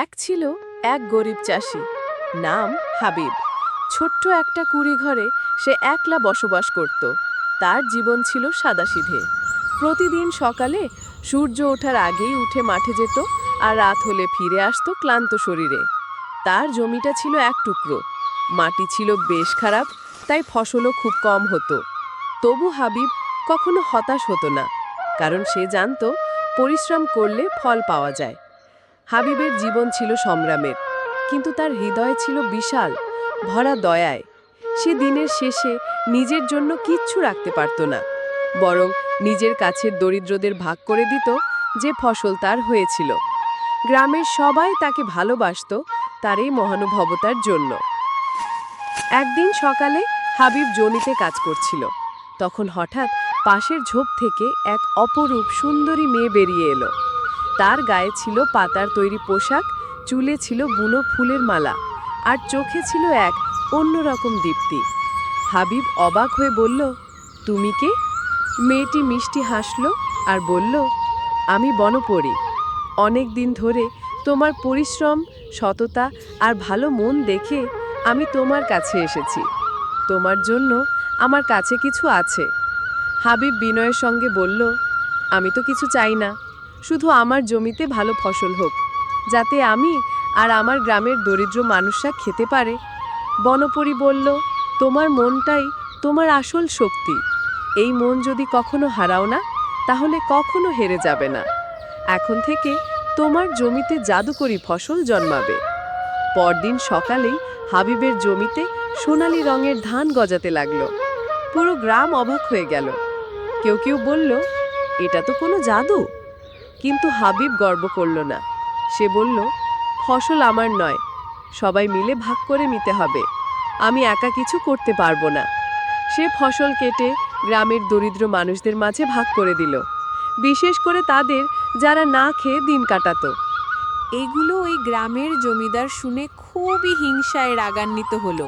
এক ছিল এক গরিব চাষি, নাম হাবিব। ছোট্ট একটা কুড়ি ঘরে সে একলা বসবাস করত। তার জীবন ছিল সাদাসিধে। প্রতিদিন সকালে সূর্য ওঠার আগেই উঠে মাঠে যেত আর রাত হলে ফিরে আসতো ক্লান্ত শরীরে। তার জমিটা ছিল এক টুকরো। মাটি ছিল বেশ খারাপ, তাই ফসলও খুব কম হতো। তবু হাবিব কখনো হতাশ হতো না, কারণ সে জানতো পরিশ্রম করলে ফল পাওয়া যায়। হাবিবের জীবন ছিল সংগ্রামের, কিন্তু তার হৃদয় ছিল বিশাল, ভরা দয়ায়। সে দিনের শেষে নিজের জন্য কিচ্ছু রাখতে পারত না, বরং নিজের কাছের দরিদ্রদের ভাগ করে দিত যে ফসল তার হয়েছিল। গ্রামের সবাই তাকে ভালোবাসত তার এই মহানুভবতার জন্য। একদিন সকালে হাবিব জনিতে কাজ করছিল। তখন হঠাৎ পাশের ঝোপ থেকে এক অপরূপ সুন্দরী মেয়ে বেরিয়ে এলো। তার গায়ে ছিল পাতার তৈরি পোশাক, চুলে ছিল বুনো ফুলের মালা, আর চোখে ছিল এক অন্যরকম দীপ্তি। হাবিব অবাক হয়ে বলল, তুমি কে? মেয়েটি মিষ্টি হাসল আর বলল, আমি বনপরি। অনেক দিন ধরে তোমার পরিশ্রম, সততা আর ভালো মন দেখে আমি তোমার কাছে এসেছি। তোমার জন্য আমার কাছে কিছু আছে। হাবিব বিনয়ের সঙ্গে বলল, আমি তো কিছু চাই না। শুধু আমার জমিতে ভালো ফসল হোক, যাতে আমি আর আমার গ্রামের দরিদ্র মানুষরা খেতে পারে। বনপরি বলল, তোমার মনটাই তোমার আসল শক্তি। এই মন যদি কখনো হারাও না, তাহলে কখনো হেরে যাবে না। এখন থেকে তোমার জমিতে জাদুকরি ফসল জন্মাবে। পরদিন সকালেই হাবিবের জমিতে সোনালি রঙের ধান গজাতে লাগল। পুরো গ্রাম অবাক হয়ে গেল। কেউ কেউ বলল, এটা তো কোনো জাদু? কিন্তু হাবিব গর্ব করল না। সে বলল, ফসল আমার নয়, সবাই মিলে ভাগ করে নিতে হবে। আমি একা কিছু করতে পারব না। সে ফসল কেটে গ্রামের দরিদ্র মানুষদের মাঝে ভাগ করে দিল, বিশেষ করে তাদের যারা না খেয়ে দিন কাটাতো। এগুলো ওই গ্রামের জমিদার শুনে খুবই হিংসায় রাগান্বিত হলো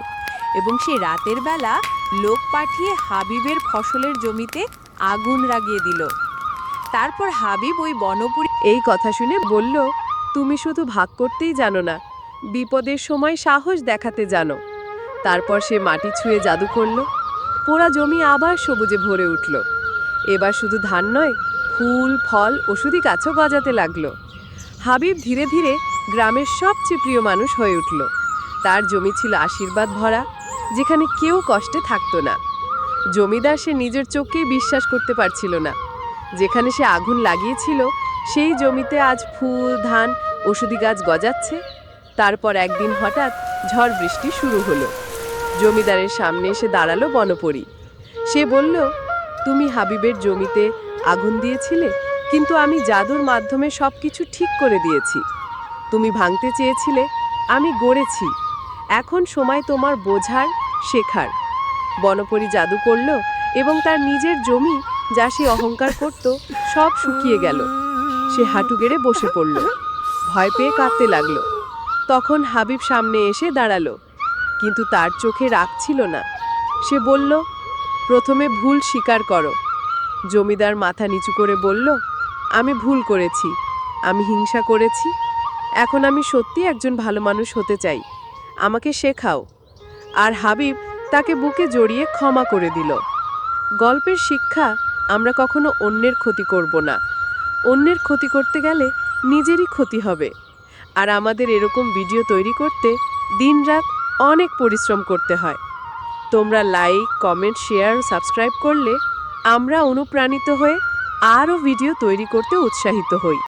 এবং সে রাতের বেলা লোক পাঠিয়ে হাবিবের ফসলের জমিতে আগুন লাগিয়ে দিল। তারপর হাবিব ওই বনপুরি এই কথা শুনে বলল, তুমি শুধু ভাগ করতেই জানো না, বিপদের সময় সাহস দেখাতে জানো। তারপর সে মাটি ছুঁয়ে জাদু করল, পোড়া জমি আবার সবুজে ভরে উঠল। এবার শুধু ধান নয়, ফুল, ফল ওষুধি গাছও গজাতে লাগল। হাবিব ধীরে ধীরে গ্রামের সবচেয়ে প্রিয় মানুষ হয়ে উঠল। তার জমি ছিল আশীর্বাদ ভরা, যেখানে কেউ কষ্টে থাকতো না। জমিদার সে নিজের চোখকেই বিশ্বাস করতে পারছিল না। যেখানে সে আগুন লাগিয়েছিল, সেই জমিতে আজ ফুল, ধান, ওষুধি গাছ গজাচ্ছে। তারপর একদিন হঠাৎ ঝড় বৃষ্টি শুরু হলো। জমিদারের সামনে এসে দাঁড়াল বনপরি। সে বলল, তুমি হাবিবের জমিতে আগুন দিয়েছিলে, কিন্তু আমি জাদুর মাধ্যমে সব কিছু ঠিক করে দিয়েছি। তুমি ভাঙতে চেয়েছিলে, আমি গড়েছি। এখন সময় তোমার বোঝার, শেখার। বনপরি জাদু করল এবং তার নিজের জমি যা সে অহংকার করত, সব শুকিয়ে গেল। সে হাঁটু গেড়ে বসে পড়ল। ভয় পেয়ে কাঁদতে লাগল। তখন হাবিব সামনে এসে দাঁড়াল। কিন্তু তার চোখে রাগ ছিল না। সে বলল, প্রথমে ভুল স্বীকার করো। জমিদার মাথা নিচু করে বলল, আমি ভুল করেছি। আমি হিংসা করেছি। এখন আমি সত্যি একজন ভালো মানুষ হতে চাই। আমাকে শেখাও। আর হাবিব তাকে বুকে জড়িয়ে ক্ষমা করে দিল। গল্পের শিক্ষা আমরা কখনো অন্যের ক্ষতি করব না। অন্যের ক্ষতি করতে গেলে নিজেরই ক্ষতি হবে। আর আমাদের এরকম ভিডিও তৈরি করতে দিনরাত অনেক পরিশ্রম করতে হয়। তোমরা লাইক, কমেন্ট, শেয়ার, সাবস্ক্রাইব করলে আমরা অনুপ্রাণিত হয়ে আরও ভিডিও তৈরি করতে উৎসাহিত হই।